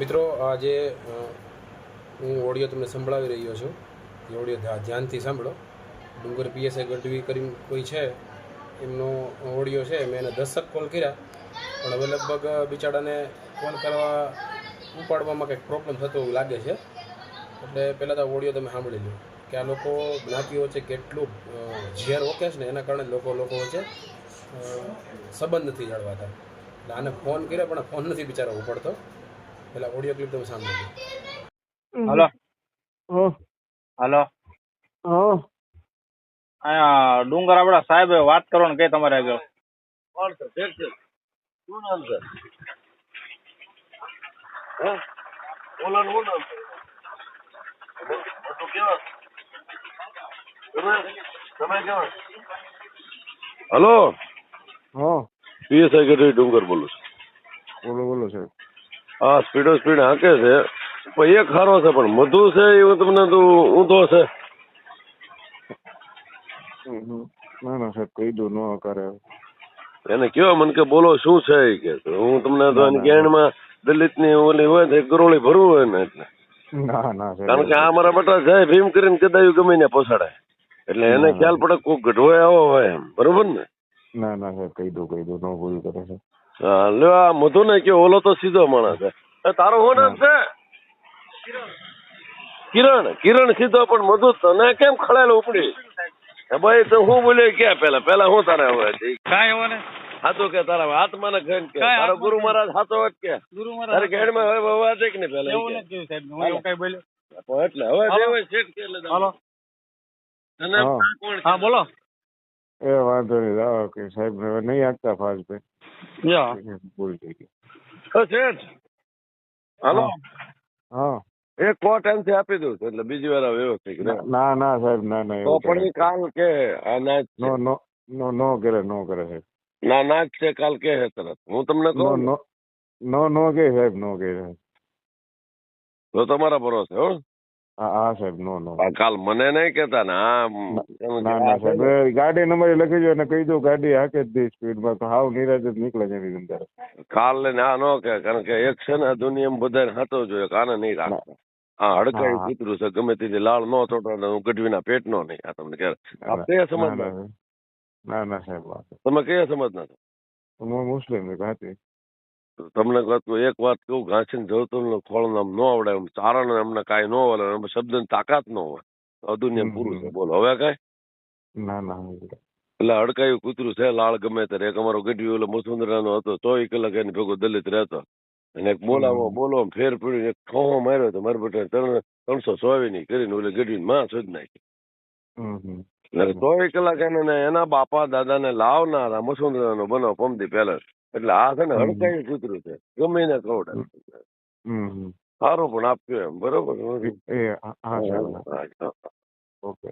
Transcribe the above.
મિત્રો, આજે હું ઓડિયો તમને સંભળાવી રહ્યો છું. એ ઓડિયો ધ્યા- ધ્યાનથી સાંભળો. ડુંગર પીએસઆઈ ગઢવી કરીને કોઈ છે, એમનો ઓડિયો છે, મેં એને દસક કોલ કર્યા. પણ હવે લગભગ બિચારાને કોલ કરવા ઉપાડવામાં કંઈક પ્રોબ્લેમ થતો એવું લાગે છે. એટલે પહેલાં તો ઓડિયો તમે સાંભળી લો. કે આ લોકો જ્ઞાતિઓ છે, કેટલું ઝેર ઓકે છે ને એના કારણે લોકો લોકો વચ્ચે સંબંધ નથી જાળવાતા. એટલે આને ફોન કર્યો પણ ફોન નથી બિચારો ઉપાડતો. પેલા ઓડિયો ક્લિપ તમે સાંભળો હલો. હા. હલો. હા. અહીંયા ડુંગર આપડા સાહેબ વાત કરો ને કે તમારે આગળ. કોણ છે શેઠ છે શું નામ છે હે ઓલાનું શું નામ છે કેવા તમે તમે કેવા હલો. હા. પીએસઆઈ ગઢવી ડુંગર બોલું છું. બોલો બોલો સાહેબ. હા સ્પીડો સ્પીડ હાંકે છે. પણ એ ખારો છે પણ મધુ છે એવું તમને તો ઊંધો છે. ના ના સાહેબ કહી દો નો કરે એને કયો મને કે બોલો શું છે એ કે? હું તમને તો ગેણમાં દલિતની ઓલી હોય ને ગરોળી ભરવું હોય ને એટલે. ના ના કારણ કે આ મારા બટા જાય ભીમ કરીને કદાયું ગમે ને પોસાડે એટલે એને. ખ્યાલ પડે કોક ગઢવાય આવો હોય એમ. બરોબર ને? ના ના સાહેબ કહી દો કહી દો નો ભૂલ કરે છે લ્યો આ મધુ ને કે ઓલો તો સીધો માણસ છે. તારો શું નામ છે? કિરણ. કિરણ સીધો પણ મધુ તને કેમ ખળેલ ઉપડી? ભાઈ તો હું બોલ્યો ક્યાં પેલા? પેલા હું તારે હવે? કાંઈ ને. હાથું કે તારા આત્માને ખાઈને કે. તારો ગુરુ મહારાજ હાથો જ કે. ગુરુ મહારાજ ઘેડમાં હવે બવા છે કે ને પેલા? એવું નથી સાહેબ હું કઈ બોલ્યો. એટલે હવે. જે શેઠ કે એટલે હાલો. તને કોણ હા બોલો. એ વાંધો નહીં ઓકે કે સાહેબ હવે નહીં આપતા ફાસ્ટ ભાઈ યા બસ શેઠ. હાલો. હા. એક કો ટાઈમથી આપી દઉં એટલે બીજી વાર વ્યવસ્થિત ના- ના સાહેબ ના ના તો પણ. કાલ કે આ ના નો નો નો નો કરે નો કરે સાહેબ. ના ના છે કાલ કે હે તરત. હું તમને કહું નો નો નો કે સાહેબ નો કે સાહેબ. તો તમારા ભરોસે હો. હા હા સાહેબ નો નો. કાલ મને નહીં કેતા ને આ ના ના સાહેબ ગાડી નંબર લખી જો અને કહી દો ગાડી હાકે જ સ્પીડ સ્પીડમાં તો હાવ નિરાજ જ નીકળે છે એની અંદર. કાલ ને આ ન કે કારણ કે એક છે ને આ દુનિયામાં બધાને હાથો જોઈએ કે આને નહીં રાખે. હા. કૂતરું છે ગમે તેથી લાળ નો ચોટાડે હું ગઢવીના પેટ નો નહીં આ તમને ક્યારે આપ ના, સમજ ના, ના સાહેબ તમે કયા સમજ ના હું મુસ્લિમ છું ઘાતી તમને કહું એક વાત કહું ઘાસીને જવતું ખોળ નામ ન આવડે એમ ચારણ એમને કાંઈ ન હોય એમ શબ્દની તાકાત ન હોય. આ દુનિયા પૂરું છે. બોલો હવે કાંઈ? ના ના એટલે હડકાયું કૂતરું છે લાળ ગમે ત્યારે. એક અમારો ગઢવી ઓલો મસુંદરાનો હતો ચોવીસ કલાક એની ભેગો દલિત રહેતો. અને એક બોલાવો બોલો ફેર પડ્યું એક ઠોહો માર્યો તો મારા બેટા ત્રણ ત્રણસો સોવી ની કરીને ઓલે ગઢવી માં શોધ નાખી. એટલે ચોવીસ કલાક એને ને એના બાપા દાદા ને લાવનારા મસુંદરાનો બનાવ પમદી પેલેસ એટલે આ છે ને હડકાઈ હડકાયું છે. ગમે એને કવડે હમ હમ સારું પણ આપ્યું એમ બરોબર. ઓકે.